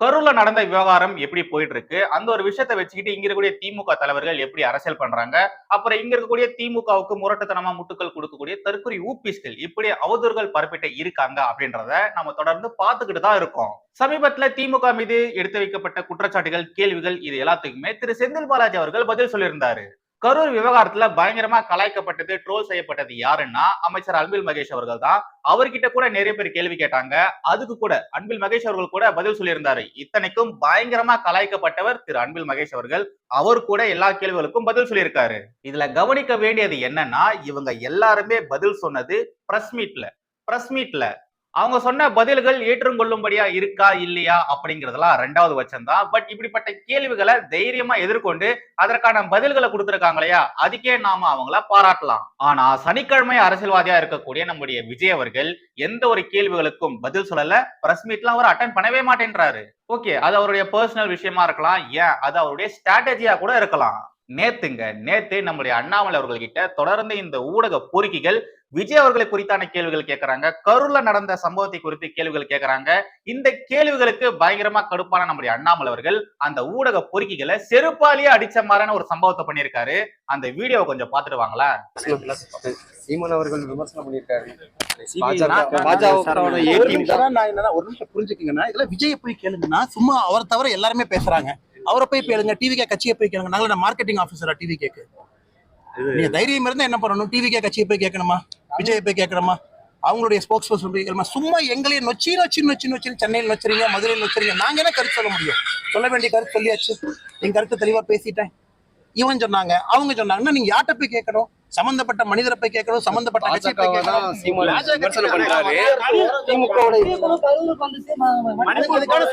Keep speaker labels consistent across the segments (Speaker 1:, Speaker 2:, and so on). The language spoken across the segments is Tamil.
Speaker 1: கரூர்ல நடந்த விவகாரம் எப்படி போயிட்டு இருக்கு அந்த ஒரு விஷயத்தை வச்சுக்கிட்டு இங்க இருக்கக்கூடிய திமுக தலைவர்கள் எப்படி அரசியல் பண்றாங்க? அப்புறம் இங்க இருக்கக்கூடிய திமுகவுக்கு முரட்டுத்தனமா முட்டுக்கள் கொடுக்கக்கூடிய தற்கொலை ஊபிஸ்கள் இப்படி அவதூறுகள் பரப்பிட்டு இருக்காங்க அப்படின்றத நம்ம தொடர்ந்து பார்த்துக்கிட்டு தான் இருக்கோம். சமீபத்துல திமுக மீது எடுத்து வைக்கப்பட்ட குற்றச்சாட்டுகள் கேள்விகள் இது எல்லாத்துக்குமே திரு செந்தில் பாலாஜி அவர்கள் பதில் சொல்லியிருந்தாரு. கரூர் விவகாரத்துல பயங்கரமா கலாய்க்கப்பட்டது ட்ரோல் செய்யப்பட்டது யாருன்னா அமைச்சர் அன்பில் மகேஷ் அவர்கள் தான் அவர்கிட்ட கூட நிறைய பேர் கேள்வி கேட்டாங்க. அதுக்கு கூட அன்பில் மகேஷ் அவர்கள் கூட பதில் சொல்லியிருந்தாரு. இத்தனைக்கும் பயங்கரமா கலாய்க்கப்பட்டவர் திரு அன்பில் மகேஷ் அவர்கள். அவர் கூட எல்லா கேள்விகளுக்கும் பதில் சொல்லியிருக்காரு. இதுல கவனிக்க வேண்டியது என்னன்னா இவங்க எல்லாருமே பதில் சொன்னது பிரஸ் மீட்ல பிரஸ் மீட்ல அவங்க சொன்ன பதில்கள் ஏற்றுக்கொள்ளும்படியா இருக்கா இல்லையா அப்படிங்கிறதெல்லாம் ரெண்டாவது பட்சம் தான் பட் இப்படிப்பட்ட கேள்விகளை தைரியமா எதிர்கொண்டு அதற்கான பதில்களை கொடுத்துருக்காங்க இல்லையா? அதுக்கே நாம அவங்கள பாராட்டலாம். ஆனா சனிக்கிழமை அரசியல்வாதியா இருக்கக்கூடிய நம்முடைய விஜய் அவர்கள் எந்த ஒரு கேள்விகளுக்கும் பதில் சொல்லல. பிரஸ் மீட்லாம் அவர் அட்டன் பண்ணவே மாட்டேன்றாரு. ஓகே அது அவருடைய பர்சனல் விஷயமா இருக்கலாம். ஏன்? அது அவருடைய ஸ்ட்ராட்டஜியா கூட இருக்கலாம். நேத்துங்க நேத்து நம்முடைய அண்ணாமலை அவர்கள் கிட்ட தொடர்ந்து இந்த ஊடக பொறுக்கிகள் விஜய் அவர்களை குறித்தான கேள்விகள் கேட்கறாங்க கரூர்ல நடந்த சம்பவத்தை குறித்து கேள்விகள் கேட்கறாங்க இந்த கேள்விகளுக்கு பயங்கரமா கடுப்பான நம்முடைய அண்ணாமலை அவர்கள் அந்த ஊடக பொறுக்கிகளை செருப்பாலேயே அடிச்ச மாதிரியான ஒரு சம்பவத்தை பண்ணியிருக்காரு. அந்த வீடியோவை கொஞ்சம் பார்த்துட்டு வாங்களா
Speaker 2: சீமான் அவர்கள் விமர்சனம் பண்ணியிருக்காரு.
Speaker 3: பாஜகவோட
Speaker 2: ஏ
Speaker 3: ஒரு
Speaker 2: டீம்
Speaker 3: நிமிஷம் நான் என்னன்னா ஒரு நிமிஷம் புரிஞ்சுக்கங்கன்னா இதுல விஜய போய் கேளுங்கன்னா சும்மா அவர் தவிர எல்லாருமே பேசுறாங்க. அவரை போய் கேளுங்க டிவிகே கட்சியை போய் கேளுங்க. நாங்கள மார்க்கெட்டிங் ஆஃபீஸரா டிவி கேக்கு நீங்க தைரியம் இருந்தா என்ன பண்ணணும்? டிவிகே கட்சியை போய் கேட்கணுமா? விஜயை போய் கேட்கணுமா? அவங்களுடைய ஸ்போக்ஸ் பர்சன் போய் கேட்கணுமா? சும்மா எங்களையும் நொச்சி நொச்சி நொச்சி நொச்சி சென்னையில் நொச்சுறீங்க மதுரையில் நொச்சுறீங்க. நாங்க என்ன கருத்து சொல்ல முடியும்? சொல்ல வேண்டிய கருத்து சொல்லியாச்சு. என் கருத்து தெளிவா பேசிட்டேன். இவன் சொன்னாங்க அவங்க சொன்னாங்கன்னா நீங்க யார்கிட்ட போய் கேட்கணும்? சம்பந்தப்பட்ட மனிதரை போய் கேட்கணும் சம்பந்தப்பட்ட கட்சியை போய் கேட்கணும்.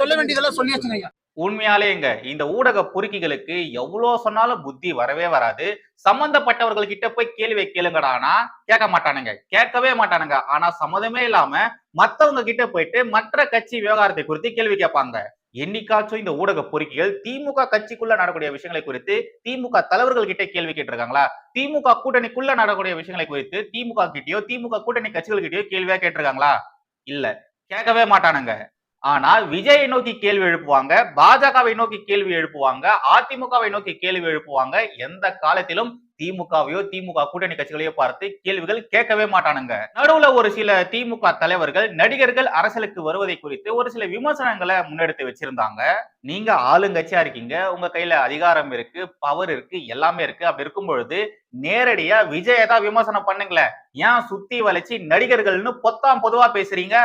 Speaker 3: சொல்ல வேண்டியதெல்லாம் சொல்லியாச்சுங்க ஐயா.
Speaker 1: உண்மையாலேங்க இந்த ஊடக பொறுக்கிகளுக்கு எவ்வளவு சொன்னாலும் புத்தி வரவே வராது. சம்பந்தப்பட்டவர்கள் கிட்ட போய் கேள்வியை கேளுங்கடானா கேட்க மாட்டானுங்க. கேட்கவே மாட்டானுங்க. ஆனா சம்மதமே இல்லாம மத்தவங்க கிட்ட போயிட்டு மற்ற கட்சி விவகாரத்தை குறித்து கேள்வி கேட்பாங்க. என்னைக்காச்சும் இந்த ஊடக பொறுக்கிகள் திமுக கட்சிக்குள்ள நடக்கூடிய விஷயங்களை குறித்து திமுக தலைவர்கள் கிட்ட கேள்வி கேட்டிருக்காங்களா? திமுக கூட்டணிக்குள்ள நடக்கூடிய விஷயங்களை குறித்து திமுக கிட்டயோ திமுக கூட்டணி கட்சிகள் கிட்டயோ கேள்வியா கேட்டிருக்காங்களா? இல்ல. கேட்கவே மாட்டானுங்க. ஆனா விஜயை நோக்கி கேள்வி எழுப்புவாங்க பாஜகவை நோக்கி கேள்வி எழுப்புவாங்க அதிமுகவை நோக்கி கேள்வி எழுப்புவாங்க. எந்த காலத்திலும் திமுகவையோ திமுக கூட்டணி கட்சிகளையோ பார்த்து கேள்விகள் கேட்கவே மாட்டானுங்க. நடுவுல ஒரு சில திமுக தலைவர்கள் நடிகர்கள் அரசியலுக்கு வருவதை குறித்து ஒரு சில விமர்சனங்களை முன்னெடுத்து வச்சிருந்தாங்க. நீங்க ஆளுங்கட்சியா இருக்கீங்க உங்க கையில அதிகாரம் இருக்கு பவர் இருக்கு எல்லாமே இருக்கு. அப்படி இருக்கும் பொழுது நேரடியா விஜயதா விமர்சனம் பண்ணுங்களேன். ஏன் சுத்தி வளைச்சு நடிகர்கள்னு பொத்தாம் பொதுவா பேசுறீங்க?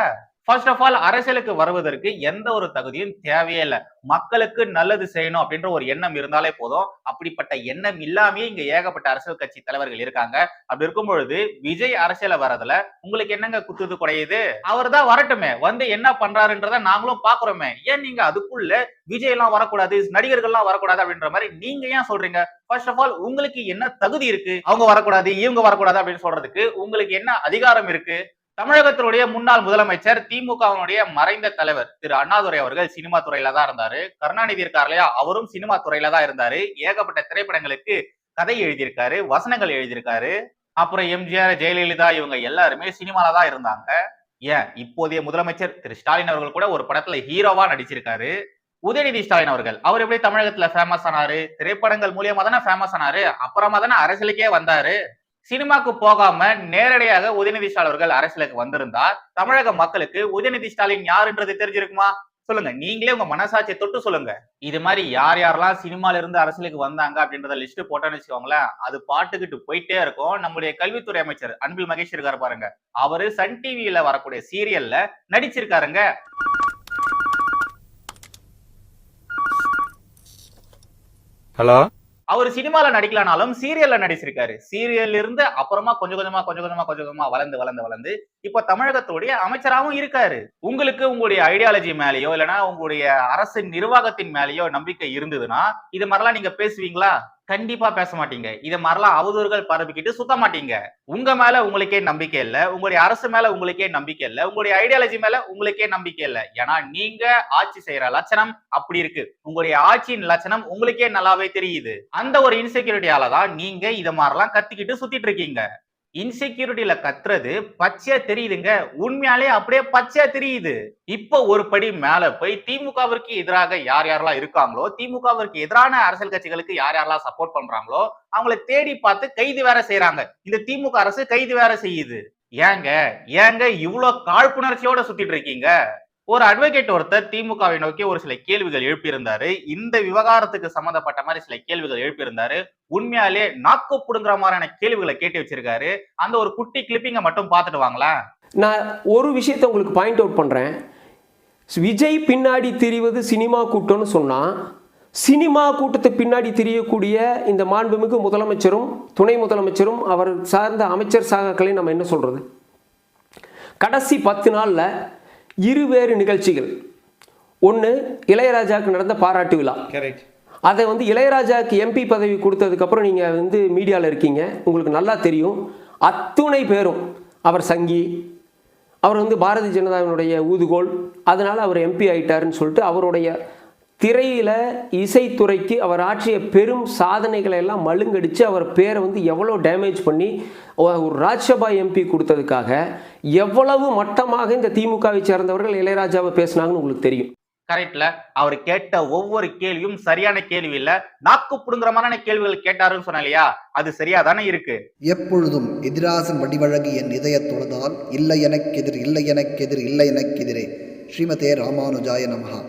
Speaker 1: ஃபர்ஸ்ட் ஆஃப் ஆல் அரசியலுக்கு வருவதற்கு எந்த ஒரு தகுதியும் தேவையே இல்லை. மக்களுக்கு நல்லது செய்யணும் அப்படின்ற ஒரு எண்ணம் இருந்தாலே போதும். அப்படிப்பட்ட எண்ணம் இல்லாமயே இங்க ஏகப்பட்ட அரசியல் கட்சி தலைவர்கள் இருக்காங்க. அப்படி இருக்கும் பொழுது விஜய் அரசியல வரதுல உங்களுக்கு என்னங்க குத்துது குறையுது? அவர் தான் வரட்டுமே. வந்து என்ன பண்றாருன்றத நாங்களும் பாக்குறோமே ஏன் நீங்க அதுக்குள்ள விஜய் எல்லாம் வரக்கூடாது நடிகர்கள்லாம் வரக்கூடாது அப்படின்ற மாதிரி நீங்க ஏன் சொல்றீங்க? ஃபர்ஸ்ட் ஆஃப் ஆல் உங்களுக்கு என்ன தகுதி இருக்கு? அவங்க வரக்கூடாது இவங்க வரக்கூடாது அப்படின்னு சொல்றதுக்கு உங்களுக்கு என்ன அதிகாரம் இருக்கு? தமிழகத்தினுடைய முன்னாள் முதலமைச்சர் திமுகவினுடைய மறைந்த தலைவர் திரு அண்ணாதுரை அவர்கள் சினிமா துறையில தான் இருந்தாரு. கருணாநிதி இருக்கார் இல்லையா? அவரும் சினிமா துறையில தான் இருந்தாரு. ஏகப்பட்ட திரைப்படங்களுக்கு கதை எழுதியிருக்காரு வசனங்கள் எழுதியிருக்காரு. அப்புறம் எம்ஜிஆர் ஜெயலலிதா இவங்க எல்லாருமே சினிமால தான் இருந்தாங்க. ஏன்? இப்போதைய முதலமைச்சர் திரு ஸ்டாலின் அவர்கள் கூட ஒரு படத்துல ஹீரோவா நடிச்சிருக்காரு. உதயநிதி ஸ்டாலின் அவர்கள் அவர் எப்படி தமிழகத்துல ஃபேமஸ் ஆனாரு? திரைப்படங்கள் மூலியமா தானே ஃபேமஸ் ஆனாரு? அப்புறமா தானே அரசியலுக்கே வந்தாரு? சினிமாக்கு போகாம நேரடியாக உதயநிதி ஸ்டாலின் அவர்கள் அரசியலுக்கு வந்திருந்தா தமிழக மக்களுக்கு உதயநிதி ஸ்டாலின் யாருன்றது தெரிஞ்சிருக்குமா? சொல்லுங்க. நீங்களே உங்க மனசாட்சியை தொட்டு சொல்லுங்க. இது மாதிரி யார் யாரெல்லாம் சினிமால இருந்து அரசியலுக்கு வந்தாங்க அப்படின்றத லிஸ்ட் போட்டோன்னு வச்சுக்கோங்களேன். அது பாட்டுக்கிட்டு போயிட்டே இருக்கும். நம்முடைய கல்வித்துறை அமைச்சர் அன்பில் மகேஷ் இருக்காரு பாருங்க. அவரு சன் டிவியில வரக்கூடிய சீரியல்ல நடிச்சிருக்காருங்க.
Speaker 2: ஹலோ?
Speaker 1: அவர் சினிமால நடிக்கலனாலும் சீரியல்ல நடிச்சிருக்காரு. சீரியல்ல இருந்து அப்புறமா கொஞ்சம் கொஞ்சமா கொஞ்சம் கொஞ்சமா கொஞ்சம் கொஞ்சமா வளர்ந்து வளர்ந்து வளர்ந்து இப்ப தமிழகத்துடைய அமைச்சராகவும் இருக்காரு. உங்களுக்கு உங்களுடைய ஐடியாலஜி மேலேயோ இல்லைன்னா உங்களுடைய அரசு நிர்வாகத்தின் மேலேயோ நம்பிக்கை இருந்ததுன்னா இது மாதிரிலாம் நீங்க பேசுவீங்களா? கண்டிப்பா பேச மாட்டீங்க. இதை மாதிரிலாம் அவதூறுகள் பரப்பிக்கிட்டு சுத்த மாட்டீங்க. உங்க மேல உங்களுக்கே நம்பிக்கை இல்ல. உங்களுடைய அரசு மேல உங்களுக்கே நம்பிக்கை இல்ல. உங்களுடைய ஐடியாலஜி மேல உங்களுக்கே நம்பிக்கை இல்ல. ஏன்னா நீங்க ஆட்சி செய்யற லட்சணம் அப்படி இருக்கு. உங்களுடைய ஆட்சியின் லட்சணம் உங்களுக்கே நல்லாவே தெரியுது. அந்த ஒரு இன்செக்யூரிட்டியால தான் நீங்க இதை மாதிரிலாம் கத்திக்கிட்டு சுத்திட்டு இருக்கீங்க. இன்செக்யூரிட்டியில கத்துறது பச்சையா தெரியுதுங்க. உண்மையாலே அப்படியே பச்சையா தெரியுது. இப்போ ஒரு படி மேல போய் திமுகவிற்கு எதிராக யார் யாரெல்லாம் இருக்காங்களோ திமுகவிற்கு எதிரான அரசியல் கட்சிகளுக்கு யார் யாரெல்லாம் சப்போர்ட் பண்றாங்களோ அவங்கள தேடி பார்த்து கைது வேற செய்யறாங்க இந்த திமுக அரசு கைது வேற செய்யுது. ஏங்க ஏங்க இவ்வளவு காழ்ப்புணர்ச்சியோட சுத்திட்டு இருக்கீங்க? ஒரு அட்வொகேட் ஒருத்தர் திமுகவை நோக்கி ஒரு சில கேள்விகள் எழுப்பியிருந்தாரு. இந்த விவகாரத்துக்கு சம்பந்தப்பட்ட மாதிரி சில கேள்விகள் எழுப்பியிருந்தாரு. உண்மையாலே நாக்கு புடுங்குற மாதிரியான கேள்விகளை கேட்டு வச்சிருக்காரு. அந்த ஒரு குட்டி கிளிப்பிங்க மட்டும் பார்த்துட்டு வாங்களேன்.
Speaker 4: நான் ஒரு விஷயத்தை உங்களுக்கு பாயிண்ட் அவுட் பண்ணுறேன் விஜய் பின்னாடி தெரிவது சினிமா கூட்டம்னு சொன்னால் சினிமா கூட்டத்தை பின்னாடி தெரியக்கூடிய இந்த மாண்புமிகு முதலமைச்சரும் துணை முதலமைச்சரும் அவர் சார்ந்த அமைச்சர் சாகக்களை நம்ம என்ன சொல்கிறது கடைசி பத்து நாளில் இருவேறு நிகழ்ச்சிகள். ஒன்று இளையராஜாவுக்கு நடந்த பாராட்டு விழா.
Speaker 2: கரெக்ட்
Speaker 4: அதை வந்து இளையராஜாவுக்கு எம்பி பதவி கொடுத்ததுக்கப்புறம் நீங்கள் வந்து மீடியாவில் இருக்கீங்க. உங்களுக்கு நல்லா தெரியும். அத்துணை பேரும் அவர் சங்கி அவர் வந்து பாரதிய ஜனதாவினுடைய ஊதுகோல் அதனால் அவர் எம்பி ஆயிட்டாருன்னு சொல்லிட்டு அவருடைய திரையில் இசைத்துறைக்கு அவர் ஆற்றிய பெரும் சாதனைகளை எல்லாம் மழுங்கடிச்சு அவர் பேரை வந்து எவ்வளோ டேமேஜ் பண்ணி ஒரு ராஜ்யசபா எம்பி கொடுத்ததுக்காக எவ்வளவு மட்டமாக இந்த திமுகவை சேர்ந்தவர்கள் இளையராஜாவை பேசுனாங்கன்னு உங்களுக்கு தெரியும்.
Speaker 1: கரெக்ட்ல அவர் கேட்ட ஒவ்வொரு கேள்வியும் சரியான கேள்வி இல்ல. நாக்கு புடுங்குற மாதிரியான கேள்விகள் கேட்டாருன்னு சொன்ன இல்லையா? அது சரியா தானே இருக்கு.
Speaker 5: எப்பொழுதும் எதிராசன் வடிவழகு என் இதய தொழுதால் இல்லை எனக்கெதிர் இல்லை எனக்கெதிர் இல்லை எனக்கெதிரே ஸ்ரீமதே ராமானுஜாய நமஹா.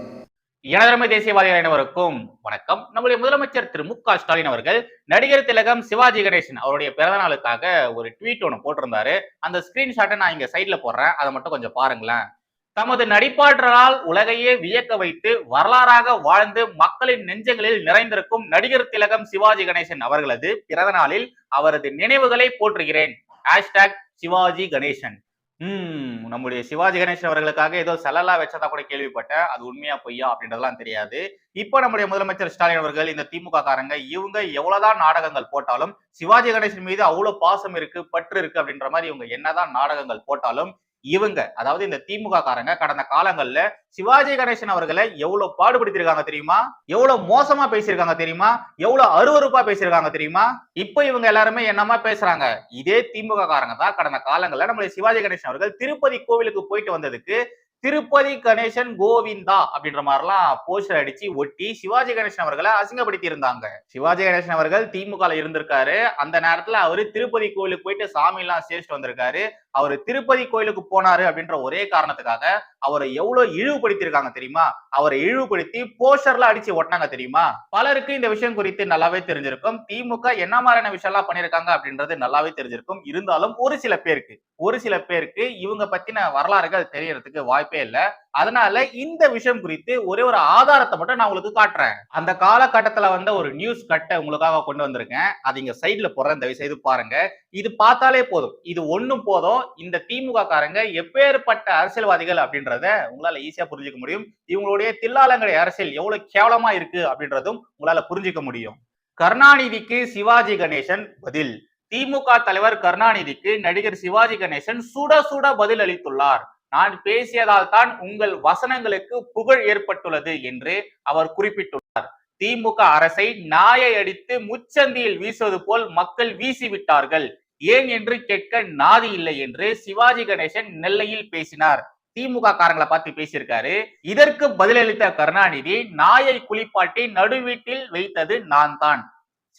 Speaker 1: எனதரமை தேசியவாதிகள் அனைவருக்கும் வணக்கம். நம்முடைய முதலமைச்சர் திரு மு க ஸ்டாலின் அவர்கள் நடிகர் திலகம் சிவாஜி கணேசன் அவருடைய பிறந்த நாளுக்காக ஒரு ட்வீட் ஒன்று போட்டிருந்தாரு. அந்த ஸ்கிரீன்ஷாட்டை நான் இங்க சைட்ல போடுறேன். அதை மட்டும் கொஞ்சம் பாருங்களேன். தமது நடிப்பாற்றலால் உலகையே வியக்க வைத்து வரலாறாக வாழ்ந்து மக்களின் நெஞ்சங்களில் நிறைந்திருக்கும் நடிகர் திலகம் சிவாஜி கணேசன் அவர்களது பிறந்த நாளில் அவரது நினைவுகளை போற்றுகிறேன். ஹேஷ்டாக் சிவாஜி கணேசன். ஹம் நம்முடைய சிவாஜி கணேசன் அவர்களுக்காக ஏதோ செலலா வச்சதா கூட கேள்விப்பட்டேன். அது உண்மையா பொய்யா அப்படின்றதெல்லாம் தெரியாது. இப்போ நம்முடைய முதலமைச்சர் ஸ்டாலின் அவர்கள் இந்த திமுக காரங்க இவங்க எவ்வளவுதான் நாடகங்கள் போட்டாலும் சிவாஜி கணேசன் மீது அவ்வளவு பாசம் இருக்கு பற்று இருக்கு அப்படின்ற மாதிரி இவங்க என்னதான் நாடகங்கள் போட்டாலும் இவங்க அதாவது இந்த திமுக காரங்க கடந்த காலங்கள்ல சிவாஜி கணேசன் அவர்களை எவ்வளவு பாடுபடுத்திருக்காங்க தெரியுமா? எவ்வளவு மோசமா பேசியிருக்காங்க தெரியுமா? எவ்வளவு அருவறுப்பா பேசியிருக்காங்க தெரியுமா? இப்போ இவங்க எல்லாருமே என்னமா பேசுறாங்க? இதே திமுக காரங்க தான் கடந்த காலங்கள்ல நம்மளுடைய சிவாஜி கணேசன் அவர்கள் திருப்பதி கோவிலுக்கு போயிட்டு வந்ததுக்கு திருப்பதி கணேசன் கோவிந்தா அப்படின்ற மாதிரிலாம் போஸ்டர் அடிச்சு ஒட்டி சிவாஜி கணேசன் அவர்களை அசிங்கப்படுத்தி இருந்தாங்க சிவாஜி கணேசன் அவர்கள் திமுக இருந்திருக்காரு. அந்த நேரத்துல அவரு திருப்பதி கோவிலுக்கு போயிட்டு சாமி எல்லாம் சேவிச்சுட்டு வந்திருக்காரு. அவர் திருப்பதி கோயிலுக்கு போனாரு அப்படின்ற ஒரே காரணத்துக்காக அவரை எவ்வளவு இழிவுபடுத்தியிருக்காங்க தெரியுமா? அவரை இழிவுபடுத்தி போஸ்டர்ல அடிச்சு ஒட்டினாங்க தெரியுமா? பலருக்கு இந்த விஷயம் குறித்து நல்லாவே தெரிஞ்சிருக்கும். திமுக என்ன மாதிரியான விஷயம் எல்லாம் பண்ணிருக்காங்க அப்படின்றது நல்லாவே தெரிஞ்சிருக்கும். இருந்தாலும் ஒரு சில பேருக்கு ஒரு சில பேருக்கு இவங்க பத்தின வரலாறுகள் தெரியறதுக்கு வாய்ப்பே இல்லை. அதனால இந்த விஷயம் குறித்து ஒரே ஒரு ஆதாரத்தை மட்டும் நான் உங்களுக்கு காட்டுறேன். அந்த காலகட்டத்துல வந்த ஒரு நியூஸ் கட்டை உங்களுக்காக கொண்டு வந்திருக்கேன். அது இங்க சைட்ல போடுறேன். தயவு செய்து பாருங்க. இது பார்த்தாலே போதும். இது ஒண்ணும் போதும். இந்த திமுக காரங்க எப்பேற்பட்ட அரசியல்வாதிகள் அப்படின்றத உங்களால ஈஸியா புரிஞ்சுக்க முடியும். இவங்களுடைய தில்லாலங்கடை அரசியல் எவ்வளவு கேவலமா இருக்கு அப்படின்றதும் உங்களால புரிஞ்சுக்க முடியும். கருணாநிதிக்கு சிவாஜி கணேசன் பதில். திமுக தலைவர் கருணாநிதிக்கு நடிகர் சிவாஜி கணேசன் சுட சுட பதில் அளித்துள்ளார். நான் பேசியதால் தான் உங்கள் வசனங்களுக்கு புகழ் ஏற்பட்டுள்ளது என்று அவர் குறிப்பிட்டுள்ளார். திமுக அரசை நாயை அடித்து முச்சந்தியில் வீசுவது போல் மக்கள் வீசிவிட்டார்கள். ஏன் என்று கேட்க நாதி இல்லை என்று சிவாஜி கணேசன் நெல்லையில் பேசினார். திமுக காரங்களை பார்த்து பேசியிருக்காரு. இதற்கு பதிலளித்த கருணாநிதி நாயை குளிப்பாட்டி நடுவீட்டில் வைத்தது நான் தான்.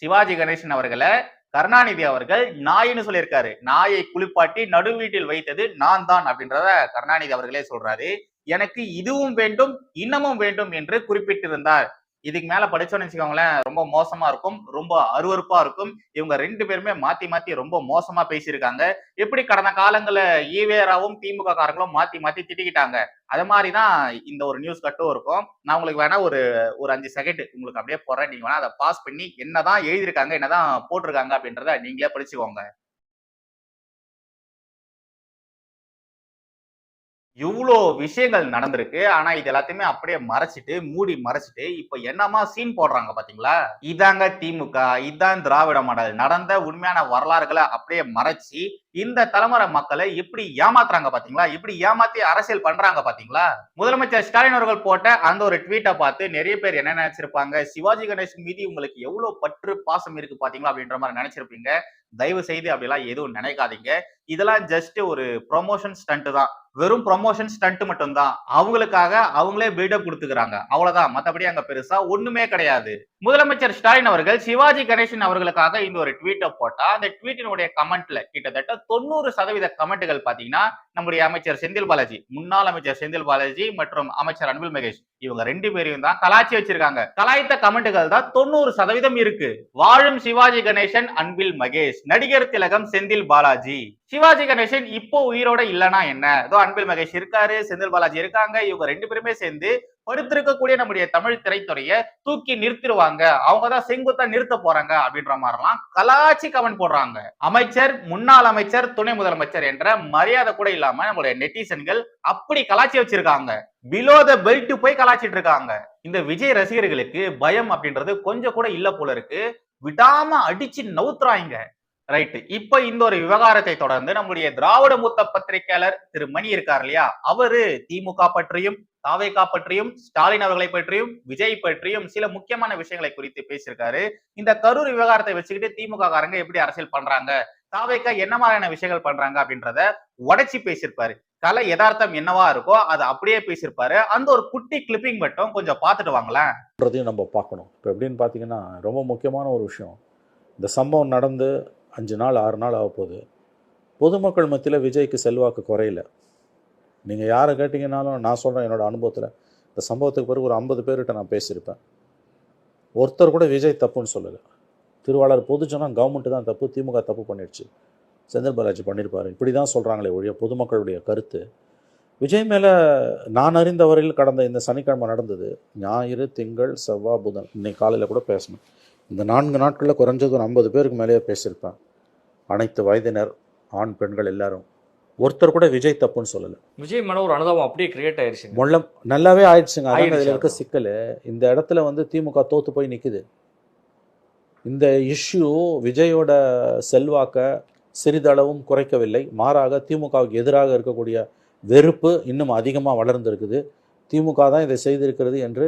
Speaker 1: சிவாஜி கணேசன் அவர்களை கருணாநிதி அவர்கள் நாயின்னு சொல்லியிருக்காரு. நாயை குளிப்பாட்டி நடுவீட்டில் வைத்தது நான் தான் அப்படின்றத கருணாநிதி அவர்களே சொல்றாரு. எனக்கு இதுவும் வேண்டும் இன்னமும் வேண்டும் என்று குறிப்பிட்டிருந்தார். இதுக்கு மேல படிச்சோன்னு வச்சுக்கோங்களேன் ரொம்ப மோசமா இருக்கும் ரொம்ப அருவறுப்பா இருக்கும். இவங்க ரெண்டு பேருமே மாத்தி மாத்தி ரொம்ப மோசமா பேசியிருக்காங்க. எப்படி கடந்த காலங்களில் ஈவேராவும் திமுக காரங்களும் மாத்தி மாத்தி திட்டிக்கிட்டாங்க? அது மாதிரிதான் இந்த ஒரு நியூஸ் கட்டும் இருக்கும். நான் உங்களுக்கு வேணா ஒரு ஒரு அஞ்சு செகண்ட் உங்களுக்கு அப்படியே போடுறேன். நீங்க வேணா அதை பாஸ் பண்ணி என்னதான் எழுதியிருக்காங்க என்னதான் போட்டிருக்காங்க அப்படின்றத நீங்களே படிச்சுக்கோங்க. இவ்வளோ விஷயங்கள் நடந்திருக்கு. ஆனா இது எல்லாத்தையுமே அப்படியே மறைச்சிட்டு மூடி மறைச்சிட்டு இப்ப என்னமா சீன் போடுறாங்க பாத்தீங்களா? இதாங்க திமுக. இதான் திராவிட மாடல். நடந்த உண்மையான வரலாறுகளை அப்படியே மறைச்சி இந்த தலைமுறை மக்களை எப்படி ஏமாத்துறாங்க பாத்தீங்களா? இப்படி ஏமாத்தி அரசியல் பண்றாங்க பாத்தீங்களா? முதலமைச்சர் ஸ்டாலின் அவர்கள் போட்ட அந்த ஒரு ட்வீட்டை பார்த்து நிறைய பேர் என்ன நினைச்சிருப்பாங்க? சிவாஜி கணேசன் மீது உங்களுக்கு எவ்வளவு பற்று பாசம் இருக்கு பாத்தீங்களா? அப்படின்ற மாதிரி நினைச்சிருப்பீங்க. தயவு செய்து அப்படிலாம் எதுவும் நினைக்காதீங்க. இதெல்லாம் ஜஸ்ட் ஒரு ப்ரொமோஷன் ஸ்டண்ட் தான். வெறும் ப்ரொமோஷன் ஸ்டண்ட் மட்டும்தான். அவங்களுக்காக அவங்களே பில்டப் கொடுத்துக்கிறாங்க. அவ்வளவுதான். மத்தபடி அங்க பெருசா ஒண்ணுமே கிடையாது. முதலமைச்சர் ஸ்டாலின் அவர்கள் சிவாஜி கணேசன் அவர்களுக்காக இந்த ஒரு ட்வீட்டை போட்டா அந்த ட்வீட்டினுடைய கமெண்ட்ல கிட்டத்தட்ட தொண்ணூறு சதவீத கமெண்ட்டுகள் பாத்தீங்கன்னா நம்முடைய அமைச்சர் செந்தில் பாலாஜி முன்னாள் அமைச்சர் செந்தில் பாலாஜி மற்றும் அமைச்சர் அன்பில் மகேஷ் இவங்க ரெண்டு பேரையும் தான் கலாச்சி வச்சிருக்காங்க. கலாய்த்த கமெண்ட்டுகள் தான் தொண்ணூறு சதவீதம் இருக்கு. வாழும் சிவாஜி கணேசன் அன்பில் மகேஷ். நடிகர் திலகம் செந்தில் பாலாஜி. சிவாஜி கணேசன் இப்போ உயிரோட இல்லனா என்ன? ஏதோ அன்பில் மகேஷ் இருக்காரு செந்தில் பாலாஜி இருக்காங்க இவங்க ரெண்டு பேருமே சேர்ந்து படுத்திருக்கக்கூடிய நம்முடைய தமிழ் திரைத்துறைய தூக்கி நிறுத்திடுவாங்க. அவங்க தான் செங்குத்தா நிறுத்த போறாங்க அப்படின்ற மாதிரிலாம் கலாச்சி கமெண்ட் போடுறாங்க. அமைச்சர் முன்னாள் அமைச்சர் துணை முதலமைச்சர் என்ற மரியாதை கூட இல்லாம நம்மளுடைய நெட்டிசன்கள் அப்படி கலாச்சி வச்சிருக்காங்க. பிலோ த பெல்ட் போய் கலாச்சிட்டு இருக்காங்க. இந்த விஜய் ரசிகர்களுக்கு பயம் அப்படின்றது கொஞ்சம் கூட இல்ல போல இருக்கு. விடாம அடிச்சு நவுத்துறாங்க. ரைட் இப்ப இந்த ஒரு விவகாரத்தை தொடர்ந்து நம்முடைய திராவிட மூத்த பத்திரிகையாளர் திரு மணி இருக்கார் இல்லையா? அவரு திமுக பற்றியும் தாவேகா பற்றியும் ஸ்டாலின் அவர்களை பற்றியும் விஜய் பற்றியும் சில முக்கியமான விஷயங்களை குறித்து பேசியிருக்காரு. இந்த கரூர் விவகாரத்தை வச்சுக்கிட்டு திமுக காரங்க எப்படி அரசியல் பண்றாங்க? தாவேக்கா என்ன மாதிரியான விஷயங்கள் பண்றாங்க அப்படின்றத உடைச்சி பேசியிருப்பாரு. கலை யதார்த்தம் என்னவா இருக்கோ அதை அப்படியே பேசியிருப்பாரு. அந்த ஒரு குட்டி கிளிப்பிங் மட்டும் கொஞ்சம் பார்த்துட்டு வாங்களேன்.
Speaker 6: நம்ம பார்க்கணும். இப்போ எப்படின்னு பார்த்தீங்கன்னா ரொம்ப முக்கியமான ஒரு விஷயம். இந்த சம்பவம் நடந்து அஞ்சு நாள் ஆறு நாள் ஆக போகுது. பொதுமக்கள் மத்தியில் விஜய்க்கு செல்வாக்கு குறையல. நீங்கள் யாரை கேட்டிங்கனாலும் நான் சொல்கிறேன் என்னோட அனுபவத்தில். இந்த சம்பவத்துக்கு பிறகு ஒரு ஐம்பது பேர்கிட்ட நான் பேசியிருப்பேன். ஒருத்தர் கூட விஜய் தப்புன்னு சொல்லலை. திருவாளர் பொதுஜனம் கவர்மெண்ட்டு தான் தப்பு திமுக தப்பு பண்ணிடுச்சு. செந்தில் பாலாஜி பண்ணியிருப்பாரு. இப்படி தான் சொல்கிறாங்களே ஒழிய பொதுமக்களுடைய கருத்து. விஜய் மேலே நான் அறிந்த வரையில் கடந்த இந்த சனிக்கிழமை நடந்தது ஞாயிறு திங்கள் செவ்வாய் புதன் இன்னைக்கு காலையில் கூட பேசணும். இந்த நான்கு நாட்களில் குறைஞ்சது ஒரு ஐம்பது பேருக்கு மேலேயே பேசியிருப்பேன் அனைத்து வயதினர் ஆண் பெண்கள் எல்லாரும். ஒருத்தர் கூட விஜய் தப்புன்னு சொல்லலை.
Speaker 7: விஜய் மேல ஒரு அனுதாபம் அப்படியே கிரியேட் ஆயிருச்சுங்க.
Speaker 6: முள்ள நல்லாவே ஆயிடுச்சுங்க
Speaker 7: ஆயிடுச்சு
Speaker 6: இதில் இருக்க. சிக்கல். இந்த இடத்துல வந்து திமுக தோத்து போய் நிற்குது இந்த இஷ்யூ விஜயோட செல்வாக்க சிறிதளவும் குறைக்கவில்லை. மாறாக திமுகவுக்கு எதிராக இருக்கக்கூடிய வெறுப்பு இன்னும் அதிகமாக வளர்ந்திருக்குது. திமுக தான் இதை செய்திருக்கிறது என்று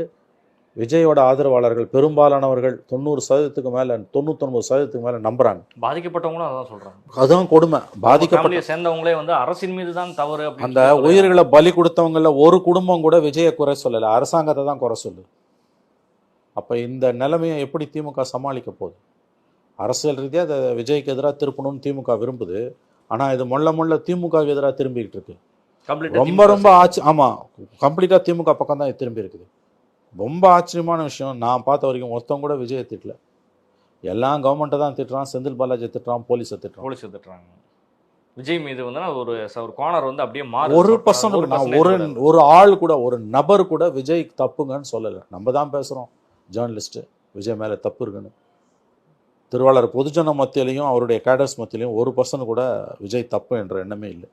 Speaker 6: விஜயோட ஆதரவாளர்கள் பெரும்பாலானவர்கள் தொண்ணூறு சதவீதத்துக்கு மேலே தொண்ணூத்தொன்பது சதவீதத்துக்கு மேலே நம்புறாங்க.
Speaker 7: பாதிக்கப்பட்டவங்களும் அதான் சொல்றாங்க.
Speaker 6: அதுதான் கொடுமை. பாதிக்கப்பட்ட
Speaker 7: சேர்ந்தவங்களே வந்து அரசின் மீது தான் தவறு
Speaker 6: அந்த. உயிர்களை பலி கொடுத்தவங்கள ஒரு குடும்பம் கூட விஜயை குறை சொல்லலை. அரசாங்கத்தை தான் குறை சொல்லு அப்போ இந்த நிலைமையை எப்படி திமுக சமாளிக்க போகுது? அரசியல் ரீதியாக அதை விஜய்க்கு எதிராக திருப்பணும்னு திமுக விரும்புது. ஆனால் இது மொள்ள மொள்ள திமுகவுக்கு எதிராக திரும்பிக்கிட்டு இருக்கு. ரொம்ப ரொம்ப ஆச்சு. ஆமாம் கம்ப்ளீட்டாக திமுக பக்கம் தான் திரும்பி இருக்குது. ரொம்ப ஆச்சரியமான விஷயம். நான் பார்த்த வரைக்கும் ஒருத்தவங்க கூட விஜயை திட்டல. எல்லாம் கவர்மெண்ட்டை தான் திட்டுறான் செந்தில் பாலாஜி திட்டுறான் போலீஸை திட்டுறான்.
Speaker 7: போலீஸ் எடுத்துட்டாங்க விஜய் மீது வந்து ஒரு ஒரு கார்னர் வந்து அப்படியே மாறு.
Speaker 6: ஒரு பர்சன்ட் நான் ஒரு ஒரு ஆள் கூட ஒரு நபர் கூட விஜய் தப்புங்கன்னு சொல்லலை. நம்ம தான் பேசுகிறோம் ஜேர்னலிஸ்ட்டு விஜய் மேலே தப்பு இருக்குன்னு. திருவாளர் பொதுஜன மத்தியிலையும் அவருடைய கேடர்ஸ் மத்தியிலையும் ஒரு பர்சன்ட் கூட விஜய் தப்பு என்ற எண்ணமே இல்லை.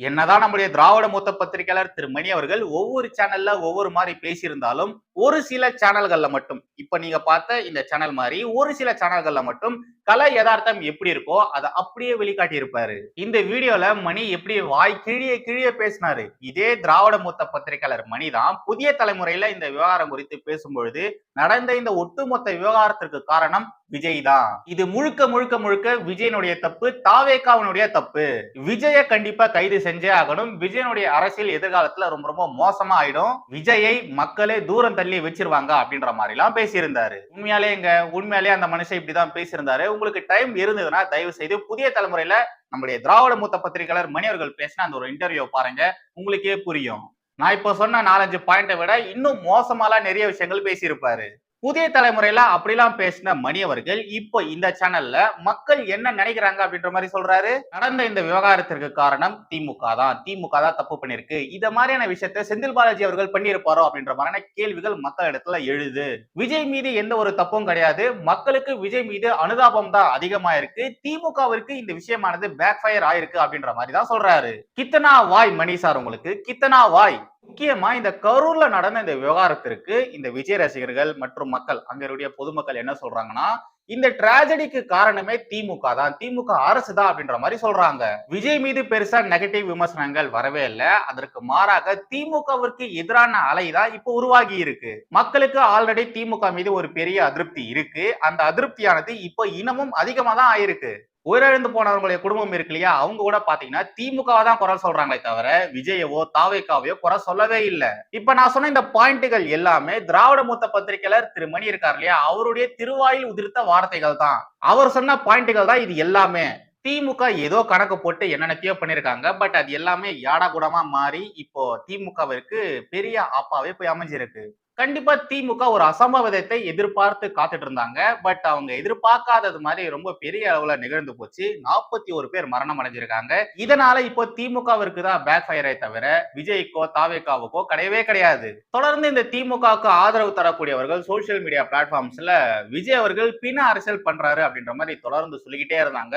Speaker 1: என்னதான் நம்முடைய திராவிட மூத்த பத்திரிகையாளர் திரு மணி அவர்கள் ஒவ்வொரு சேனல்ல ஒவ்வொரு மாதிரி பேசியிருந்தாலும் ஒரு சில சேனல்கள்ல மட்டும் இப்ப நீங்க பார்த்த இந்த சேனல் மாதிரி ஒரு சில சேனல்கள்ல மட்டும் கலை யதார்த்தம் எப்படி இருக்கோ அதை அப்படியே வெளிக்காட்டி இருப்பாரு இந்த வீடியோல மணி எப்படி வாய் கிழிய கிழிய பேசினாரு. இதே திராவிட மூத்த பத்திரிகையாளர் மணி தான் புதிய தலைமுறையில இந்த விவகாரம் குறித்து பேசும்பொழுது நடந்த இந்த ஒட்டுமொத்த விவகாரத்திற்கு காரணம் விஜய் தான் இது முழுக்க முழுக்க முழுக்க விஜயனுடைய தப்பு தாவேக்காவனுடைய தப்பு. விஜய கண்டிப்பா கைது செஞ்சே ஆகணும். விஜயனுடைய அரசியல் எதிர்காலத்துல ரொம்ப ரொம்ப மோசமா ஆயிடும் விஜயை மக்களே தூரம் தள்ளி வச்சிருவாங்க அப்படின்ற மாதிரி எல்லாம் பேசியிருந்தாரு. உண்மையாலே எங்க உண்மையாலே அந்த மனுஷன் இப்படிதான் பேசியிருந்தாரு. உங்களுக்கு டைம் இருந்ததுன்னா தயவு செய்து புதிய தலைமுறையில நம்முடைய திராவிட மூத்த பத்திரிகையாளர் மணி அவர்கள் பேசின அந்த ஒரு இன்டர்வியூ பாருங்க. உங்களுக்கே புரியும். நான் இப்ப சொன்ன நாலஞ்சு பாயிண்டை விட இன்னும் மோசமாலாம் நிறைய விஷயங்கள் பேசியிருப்பாரு. புதிய தலைமுறையில அப்படிலாம் பேசின மணி அவர்கள் இப்போ இந்த சேனல்ல மக்கள் என்ன நினைக்கிறாங்க அப்படின்ற மாதிரி சொல்றாரு. நடந்த இந்த விவகாரத்திற்கு காரணம் திமுக தான். திமுக தான் தப்பு பண்ணிருக்கு இத மாதிரியான விஷயத்த செந்தில் பாலாஜி அவர்கள் பண்ணியிருப்பாரோ அப்படின்ற மாதிரியான கேள்விகள் மக்கள் இடத்துல எழுது. விஜய் மீது எந்த ஒரு தப்பும் கிடையாது. மக்களுக்கு விஜய் மீது அனுதாபம் தான் அதிகமா இருக்கு திமுகவிற்கு இந்த விஷயமானது பேக் ஃபயர் ஆயிருக்கு அப்படின்ற மாதிரி தான் சொல்றாரு. கித்தனா வாய் மணி சார் உங்களுக்கு. கித்தனா வாய். முக்கியமா இந்த கரூர்ல நடந்த இந்த விவகாரத்திற்கு இந்த விஜய் ரசிகர்கள் மற்றும் மக்கள் அங்க இருக்கக்கூடிய பொதுமக்கள் என்ன சொல்றாங்கன்னா இந்த டிராஜடிக்கு காரணமே திமுக தான். திமுக அரசு தான் அப்படின்ற மாதிரி சொல்றாங்க. விஜய் மீது பெருசா நெகட்டிவ் விமர்சனங்கள் வரவே இல்லை. அதற்கு மாறாக திமுகவிற்கு எதிரான அலை தான் இப்போ உருவாகி இருக்கு. மக்களுக்கு ஆல்ரெடி திமுக மீது ஒரு பெரிய அதிருப்தி இருக்கு. அந்த அதிருப்தியானது இப்போ இனமும் அதிகமா தான் ஆயிருக்கு. உயிரிழந்து போனவங்களுடைய குடும்பம் இருக்கு இல்லையா? அவங்க கூட பாத்தீங்கன்னா திமுகவை தான் குறை சொல்றாங்களே தவிர விஜயவோ தாவேக்காவையோ குறை சொல்லவே இல்லை. இப்ப நான் சொன்ன இந்த பாயிண்ட்டுகள் எல்லாமே திராவிட மூத்த பத்திரிகையாளர் திரு மணி இருக்கார் இல்லையா? அவருடைய திருவாயில் உதிர்த்த வார்த்தைகள் தான். அவர் சொன்ன பாயிண்ட்டுகள் தான் இது எல்லாமே. திமுக ஏதோ கணக்கு போட்டு என்னென்னத்தையோ பண்ணிருக்காங்க. பட் அது எல்லாமே யாடா கூடமா மாறி இப்போ திமுகவிற்கு பெரிய ஆப்பாவே போய் அமைஞ்சிருக்கு. கண்டிப்பா திமுக ஒரு அசம்பாவிதத்தை எதிர்பார்த்து காத்துட்டு இருந்தாங்க பட் அவங்க எதிர்பார்க்காதது மாதிரி ரொம்ப பெரிய அளவுல நிகழ்ந்து போச்சு. நாற்பத்தி ஒரு பேர் மரணம் அடைஞ்சிருக்காங்க. இதனால இப்போ திமுகவிற்கு தான் பேக் ஃபயரை தவிர விஜய்க்கோ தாவேக்காவுக்கோ கிடையவே கிடையாது. தொடர்ந்து இந்த திமுகவுக்கு ஆதரவு தரக்கூடியவர்கள் சோசியல் மீடியா பிளாட்ஃபார்ம்ஸ்ல விஜய் அவர்கள் பின அரசியல் பண்றாரு அப்படின்ற மாதிரி தொடர்ந்து சொல்லிக்கிட்டே இருந்தாங்க.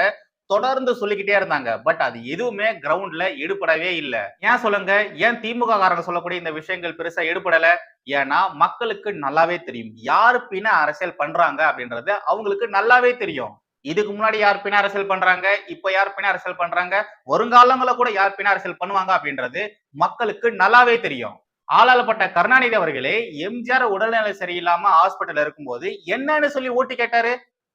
Speaker 1: தொடர்ந்து சொல்லிக்கிட்டே இருந்தாங்க. பட் அது எதுவுமே கிரவுண்ட்ல எடுபடவே இல்லை. ஏன் சொல்லுங்க? ஏன் திமுக காரங்க சொல்லக்கூடிய இந்த விஷயங்கள் பெருசா எடுபடல? ஏன்னா மக்களுக்கு நல்லாவே தெரியும். யாரு பின்ன அரசியல் பண்றாங்க அப்படின்றது அவங்களுக்கு நல்லாவே தெரியும். இதுக்கு முன்னாடி யார் பின்ன அரசியல் பண்றாங்க? இப்ப யார் பின்ன அரசியல் பண்றாங்க? வருங்காலங்கள கூட யார் பின்ன அரசியல் பண்ணுவாங்க அப்படின்றது மக்களுக்கு நல்லாவே தெரியும். ஆளாளப்பட்ட கருணாநிதி அவர்களே எம்ஜிஆர் உடல்நிலை சரியில்லாம ஹாஸ்பிட்டல் இருக்கும்போது என்னன்னு சொல்லி ஓட்டு கேட்டாரு?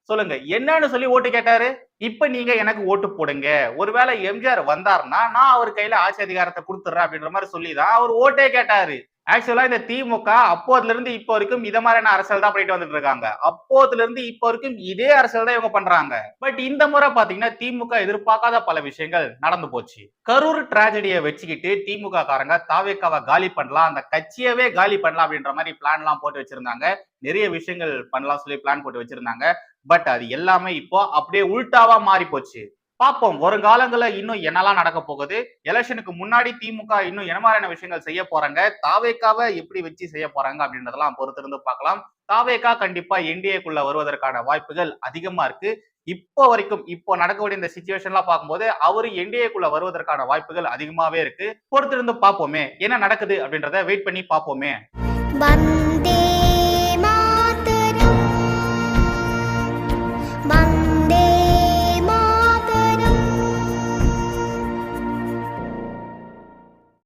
Speaker 1: சொல்லுங்க. என்னன்னு சொல்லி ஓட்டு கேட்டாரு. இப்ப நீங்க எனக்கு ஓட்டு போடுங்க. ஒருவேளை எம்ஜிஆர் வந்தாருன்னா நான் அவர் கையில ஆட்சி அதிகாரத்தை கொடுத்துட்றேன் அப்படின்ற மாதிரி சொல்லிதான் அவர் ஓட்டே கேட்டாரு. ஆக்சுவலா இந்த திமுக அப்போதுல இருந்து இப்போ வரைக்கும் இத மாதிரியான அரசியல் தான் பண்ணிட்டு வந்துட்டு இருக்காங்க. அப்போதுல இருந்து இப்போ வரைக்கும் இதே அரசியல் தான் இவங்க பண்றாங்க. பட் இந்த முறை பாத்தீங்கன்னா திமுக எதிர்பார்க்காத பல விஷயங்கள் நடந்து போச்சு. கரூர் டிராஜடியை வச்சுக்கிட்டு திமுக காரங்க தாவேக்காவை காலி பண்ணலாம் அந்த கட்சியவே காலி பண்ணலாம் அப்படின்ற மாதிரி பிளான் எல்லாம் போட்டு வச்சிருந்தாங்க. நிறைய விஷயங்கள் பண்ணலாம் சொல்லி பிளான் போட்டு வச்சிருந்தாங்க. பட் அது எல்லாமே இப்போ அப்படியே உள்டாவா மாறி போச்சு பார்ப்போம் வருங்காலங்கள்ல இன்னும் என்னெல்லாம் நடக்க போகுது? எலெக்ஷனுக்கு முன்னாடி திமுக இன்னும் என்ன மாதிரியான விஷயங்கள் செய்ய போறாங்க? தாவேக்காவை எப்படி வச்சு செய்ய போறாங்க அப்படின்றதெல்லாம் பொறுத்திருந்து பார்க்கலாம். தாவேக்கா கண்டிப்பா என்டிஏக்குள்ள வருவதற்கான வாய்ப்புகள் அதிகமா இருக்கு. இப்போ வரைக்கும் இப்போ நடக்கக்கூடிய இந்த சுச்சுவேஷன்லாம் பார்க்கும்போது அவரு என்டிஏக்குள்ள வருவதற்கான வாய்ப்புகள் அதிகமாவே இருக்கு. பொறுத்திருந்து பார்ப்போமே என்ன நடக்குது அப்படின்றத வெயிட் பண்ணி பார்ப்போமே.